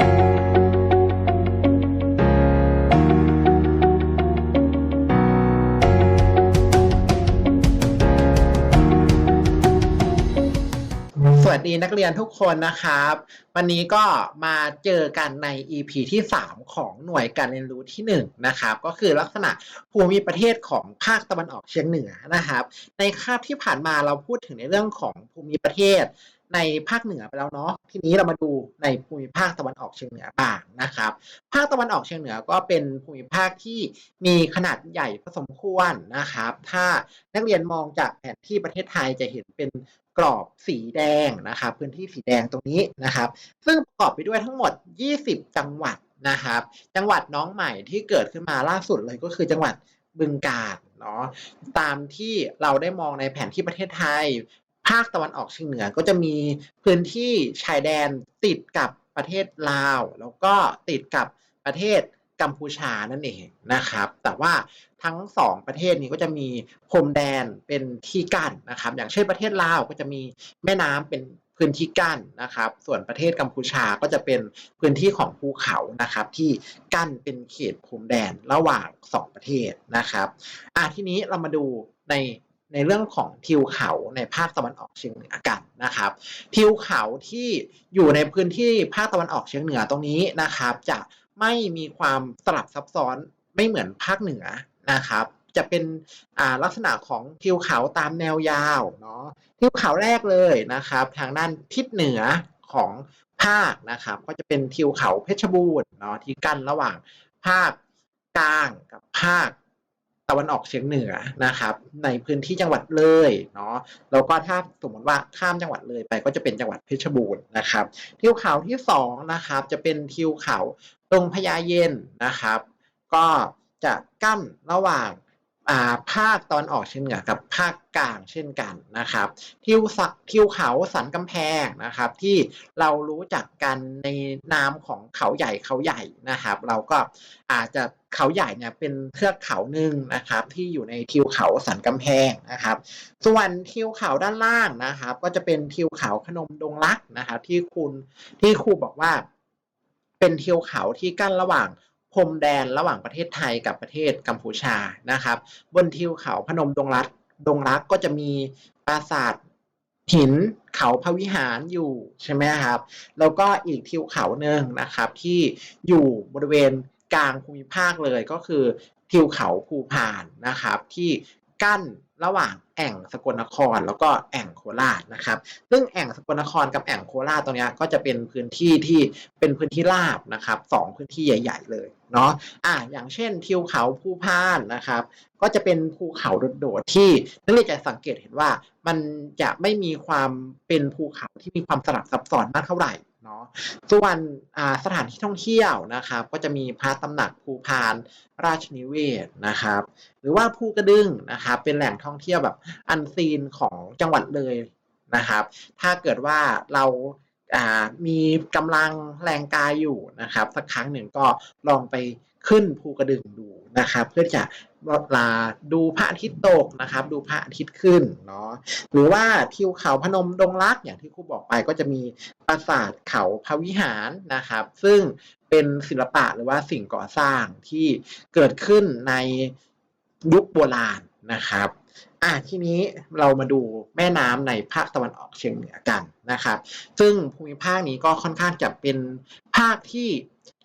สวัสดีนักเรียนทุกคนนะครับ วันนี้ก็มาเจอกันใน EP ที่ 3 ของหน่วยการเรียนรู้ที่ 1 นะครับ ก็คือลักษณะภูมิประเทศของภาคตะวันออกเฉียงเหนือนะครับ ในคาบที่ผ่านมาเราพูดถึงในเรื่องของภูมิประเทศ ในภาคเหนือไปแล้วเนาะทีนี้เรามาดูในภูมิภาคตะวันออกเฉียงเหนือบ้างนะครับ ภาคตะวันออกเฉียงเหนือก็เป็นภูมิภาคที่มีขนาดใหญ่พอสมควรนะครับ ถ้านักเรียนมองจากแผนที่ประเทศไทยจะเห็นเป็นกรอบสีแดงนะครับ พื้นที่สีแดงตรงนี้นะครับ ซึ่งประกอบไปด้วยทั้งหมด 20 จังหวัดนะครับ จังหวัดน้องใหม่ที่เกิดขึ้นมาล่าสุดเลยก็คือจังหวัดบึงกาฬเนาะตามที่เราได้มองในแผนที่ประเทศไทย ภาคตะวันออกเฉียงเหนือก็จะมีพื้นที่ชายแดนติดกับประเทศลาว แล้วก็ติดกับประเทศกัมพูชานั่นเองนะครับ แต่ว่าทั้งสองประเทศนี้ก็จะมีพรมแดนเป็นที่กั้นนะครับ อย่างเช่นประเทศลาวก็จะมีแม่น้ำเป็นพื้นที่กั้นนะครับ ส่วนประเทศกัมพูชาก็จะเป็นพื้นที่ของภูเขานะครับ ที่กั้นเป็นเขตพรมแดนระหว่างสองประเทศนะครับอะทีนี้เรามาดูใน ในเรื่องของทิวเขาในภาคตะวันออกเฉียงเหนือกันนะครับ ทิวเขาที่อยู่ในพื้นที่ภาคตะวันออกเฉียงเหนือตรงนี้นะครับ จะไม่มีความสลับซับซ้อนไม่เหมือนภาคเหนือนะครับ จะเป็นลักษณะของทิวเขาตามแนวยาวเนาะทิวเขาแรกเลยนะครับ ทางด้านทิศเหนือของภาคนะครับ ก็จะเป็นทิวเขาเพชรบูรณ์เนาะที่กั้นระหว่างภาคกลางกับภาค ตะวันออกเฉียงเหนือนะครับ ในพื้นที่จังหวัดเลยเนาะแล้วก็ถ้าสมมติว่าข้ามจังหวัดเลยไปก็จะเป็นจังหวัดเพชรบูรณ์นะครับทิวเขาที่สองนะครับจะเป็นทิวเขาตรงพญาเย็นนะครับ ก็จะกั้นระหว่างาภาคตอนออกเฉียงเหนือกับภาคกลางเช่นกันนะครับทิวสะทิวเขาสันกำแพงนะครับ ที่เรารู้จักกันในนามของเขาใหญ่เขาใหญ่นะครับ เราก็อาจจะ เขาใหญ่เนี่ยเป็นเทือกเขาหนึ่งนะครับ ที่อยู่ในทิวเขาสันกำแพงนะครับ ส่วนทิวเขาด้านล่างนะครับ ก็จะเป็นทิวเขาพนมดงรักนะครับที่คุณที่ครูบอกว่า เป็นทิวเขาที่กั้นระหว่างพรมแดนระหว่างประเทศไทยกับประเทศกัมพูชานะครับ บนทิวเขาพนมดงรักดงรักก็จะมีปราสาทหินเขาพระวิหารอยู่ใช่ไหมครับ แล้วก็อีกทิวเขาหนึ่งนะครับ ที่อยู่บริเวณ กลางภูมิภาคเลยก็คือทิวเขาภูพานนะครับที่กั้นระหว่างแอ่งสกลนครแล้วก็แอ่งโคราชนะครับ ซึ่งแอ่งสกลนครกับแอ่งโคราชตรงนี้ก็จะเป็นพื้นที่ที่เป็นพื้นที่ราบนะครับสองพื้นที่ใหญ่ ๆ เลยเนาะอะอย่างเช่นทิวเขาภูพานนะครับ ก็จะเป็นภูเขาโดดๆที่นักเรียนจะสังเกตเห็นว่ามันจะไม่มีความเป็นภูเขาที่มีความสลับซับซ้อนมากเท่าไหร่ นาะส่วนสถานที่ท่องเที่ยวนะครับ ก็จะมีพระตำหนักภูพานราชนิเวศนะครับ หรือว่าภูกระดึงนะครับ เป็นแหล่งท่องเที่ยวแบบอันซีนของจังหวัดเลยนะครับ ถ้าเกิดว่าเรามีกำลังแรงกายอยู่นะครับ สักครั้งหนึ่งก็ลองไป ขึ้นภูกระดึงดูนะครับ เพื่อจะลาดูพระอาทิตย์ตกนะครับ ดูพระอาทิตย์ขึ้นเนาะหรือว่าทิวเขาพนมดงรักอย่างที่ครูบอกไปก็จะมีปราสาทเขาพระวิหารนะครับ ซึ่งเป็นศิลปะหรือว่าสิ่งก่อสร้างที่เกิดขึ้นในยุคโบราณนะครับ อะทีนี้เรามาดูแม่น้ำในภาคตะวันออกเฉียงเหนือกันนะครับ ซึ่งภูมิภาคนี้ก็ค่อนข้างจะเป็นภาคที่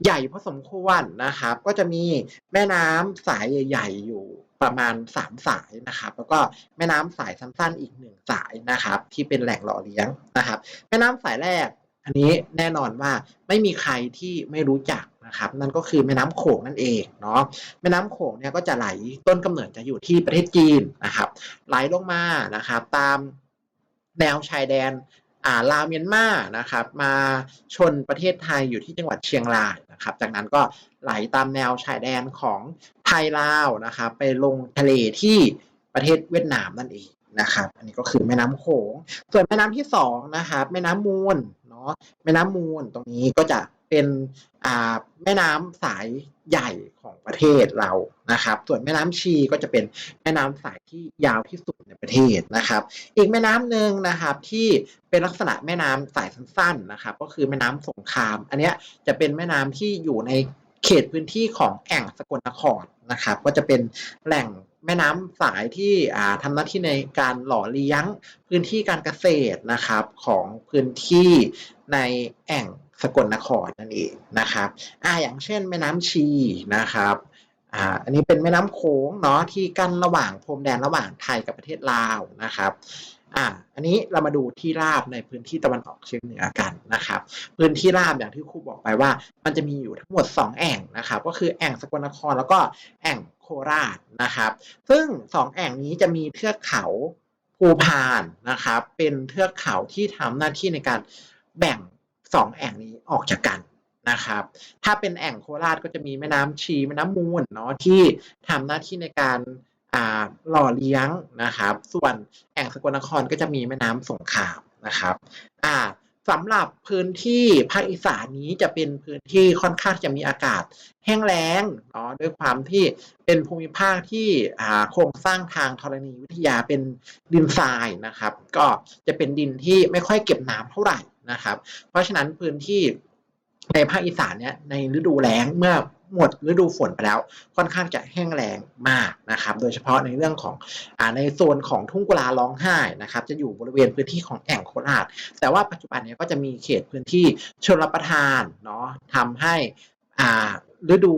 ใหญ่พอสมควรนะครับ ก็จะมีแม่น้ำสายใหญ่ๆอยู่ประมาณ 3 สายนะครับ แล้วก็แม่น้ำสายสั้นๆอีกหนึ่งสายนะครับ ที่เป็นแหล่งหล่อเลี้ยงนะครับ แม่น้ำสายแรกอันนี้แน่นอนว่าไม่มีใครที่ไม่รู้จัก นะครับนั่นก็คือแม่น้ำโขงนั่นเองเนาะแม่น้ำโขงเนี่ยก็จะไหลต้นกำเนิดจะอยู่ที่ประเทศจีนนะครับ ไหลลงมานะครับ ตามแนวชายแดนอ่าลาวเมียนมานะครับมาชนประเทศไทยอยู่ที่จังหวัดเชียงรายนะครับ จากนั้นก็ไหลตามแนวชายแดนของไทยลาวนะครับ ไปลงทะเลที่ประเทศเวียดนามนั่นเองนะครับ อันนี้ก็คือแม่น้ำโขงส่วนแม่น้ำที่สองนะครับแม่น้ำมูลเนาะแม่น้ำมูลตรงนี้ก็จะ เป็นแม่น้ำสายใหญ่ของประเทศเรานะครับ ส่วนแม่น้ำชีก็จะเป็นแม่น้ำสายที่ยาวที่สุดในประเทศนะครับ อีกแม่น้ำหนึ่งนะครับที่เป็นลักษณะแม่น้ำสายสั้นๆนะครับ ก็คือแม่น้ำสงคราม อันนี้จะเป็นแม่น้ำที่อยู่ในเขตพื้นที่ของแอ่งสกลนครนะครับ ก็จะเป็นแหล่งแม่น้ำสายที่อ่าทำหน้าที่ในการหล่อเลี้ยงพื้นที่การเกษตรนะครับของพื้นที่ในแอ่ง สกลนครนั่นเองนะครับอ่าอย่างเช่นแม่น้ำชีนะครับอ่าอันนี้เป็นแม่น้ำโขงเนาะที่กั้นระหว่างพรมแดนระหว่างไทยกับประเทศลาวนะครับอ่าอันนี้เรามาดูที่ราบในพื้นที่ตะวันออกเฉียงเหนือกันนะครับ พื้นที่ราบอย่างที่ครูบอกไปว่า มันจะมีอยู่ทั้งหมด 2 แอ่งนะครับ ก็คือแอ่งสกลนครแล้วก็แอ่งโคราชนะครับ ซึ่ง 2 แอ่งนี้จะมีเทือกเขาภูพานนะครับ เป็นเทือกเขาที่ทำหน้าที่ในการแบ่ง สองแอ่งนี้ออกจากกันนะครับ ถ้าเป็นแอ่งโคราชก็จะมีแม่น้ำชีแม่น้ำมูลเนาะที่ทำหน้าที่ในการหล่อเลี้ยงนะครับ ส่วนแอ่งสกลนครก็จะมีแม่น้ำสงขลามนะครับอ่า สำหรับพื้นที่ภาคอีสานนี้จะเป็นพื้นที่ค่อนข้างจะมีอากาศ แห้งแล้งเนาะด้วยความที่เป็นภูมิภาคที่โครงสร้างทางธรณีวิทยาเป็นดินทรายนะครับ ก็จะเป็นดินที่ไม่ค่อยเก็บน้ำเท่าไหร่นะครับ เพราะฉะนั้นพื้นที่ในภาคอีสานเนี่ยในฤดูแล้งเมื่อ หมดฤดูฝนไปแล้ว ค่อนข้างจะแห้งแล้งมากนะครับโดยเฉพาะในเรื่องของอในโซนของทุ่งกุลาร้องไห้นะครับจะอยู่บริเวณพื้นที่ของแอ่งโคราช แต่ว่าปัจจุบันนี้ก็จะมีเขตพื้นที่ชลประทานเนาะทำให้อ่าฤดู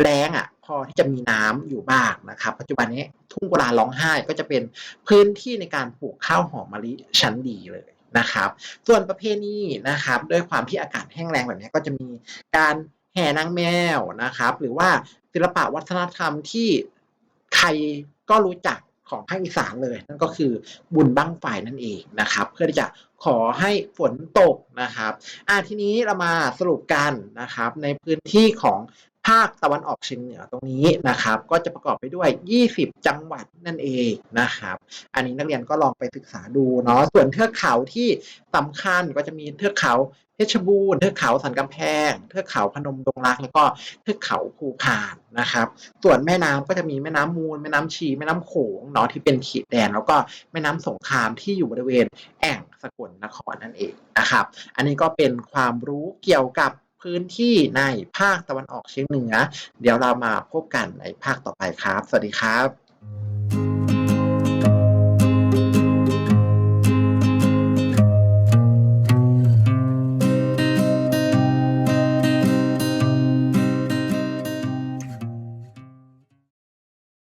แล้งอะพอที่จะมีน้ำอยู่บ้างนะครับ ปัจจุบันนี้ทุ่งกุลาร้องไห้ก็จะเป็นพื้นที่ในการปลูกข้าวหอมมะลิชั้นดีเลยนะครับ ส่วนประเพณีนะครับ ด้วยความที่อากาศแห้งแล้งแบบนี้ก็จะมีการ แห่นางแมวนะครับ หรือว่าศิลปะวัฒนธรรมที่ใครก็รู้จักของภาคอีสานเลยนั่นก็คือบุญบั้งไฟนั่นเองนะครับ เพื่อที่จะขอให้ฝนตกนะครับอ่าทีนี้เรามาสรุปกันนะครับ ในพื้นที่ของาคตะวันออกเฉียงเหนือตรงนี้นะครับ ก็จะประกอบไปด้วย 20 จังหวัดนั่นเองนะครับ อันนี้นักเรียนก็ลองไปศึกษาดูเนาะส่วนเทือกเขาที่สำคัญก็จะมีเทือกเขาเพชรบูรณ์เทือกเขาสันกำแพง เทือกเขาพนมดงรัก แล้วก็เทือกเขาภูพานนะครับ ส่วนแม่น้ำก็จะมีแม่น้ำมูล แม่น้ำชี แม่น้ำโขงเนาะที่เป็นขีดแดน แล้วก็แม่น้ำสงครามที่อยู่บริเวณแอ่งสกลนครนั่นเองนะครับ อันนี้ก็เป็นความรู้เกี่ยวกับ พื้นที่ในภาคตะวันออกเฉียงเหนือ เดี๋ยวเรามาพบกันในภาคต่อไปครับ สวัสดีครับ